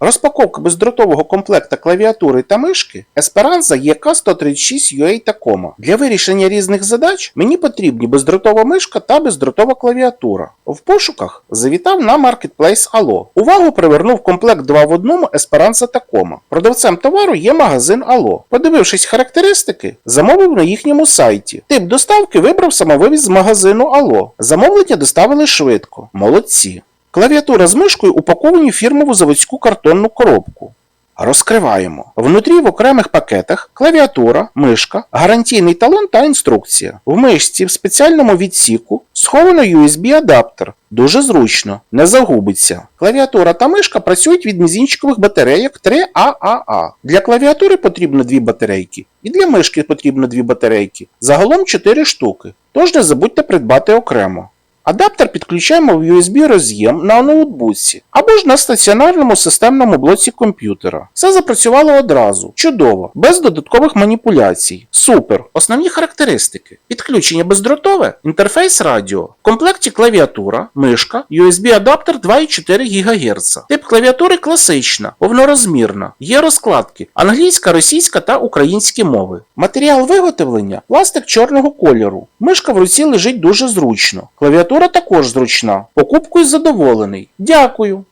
Розпаковка бездротового комплекта клавіатури та мишки Esperanza EK136 UA Tacoma. Для вирішення різних задач мені потрібні бездротова мишка та бездротова клавіатура. В пошуках завітав на Marketplace Allo. Увагу привернув комплект 2 в 1 Esperanza Tacoma. Продавцем товару є магазин Allo. Подивившись характеристики, замовив на їхньому сайті. Тип доставки вибрав самовивіз з магазину Allo. Замовлення доставили швидко. Молодці. Клавіатура з мишкою упаковані в фірмову заводську картонну коробку. Розкриваємо. Внутрі в окремих пакетах клавіатура, мишка, гарантійний талон та інструкція. В мишці в спеціальному відсіку сховано USB-адаптер. Дуже зручно, не загубиться. Клавіатура та мишка працюють від мізінчикових батарейок 3AAA. Для клавіатури потрібно дві батарейки, і для мишки потрібно дві батарейки. Загалом 4 штуки. Тож не забудьте придбати окремо. Адаптер підключаємо в USB роз'єм на ноутбуці або ж на стаціонарному системному блоці комп'ютера. Все запрацювало одразу. Чудово, без додаткових маніпуляцій. Супер! Основні характеристики: підключення бездротове, інтерфейс радіо, в комплекті клавіатура, мишка, USB-адаптер 2,4 ГГц. Тип клавіатури класична, повнорозмірна. Є розкладки англійська, російська та українські мови. Матеріал виготовлення пластик чорного кольору. Мишка в руці лежить дуже зручно. Клавіатура також зручна. Покупкою задоволений. Дякую.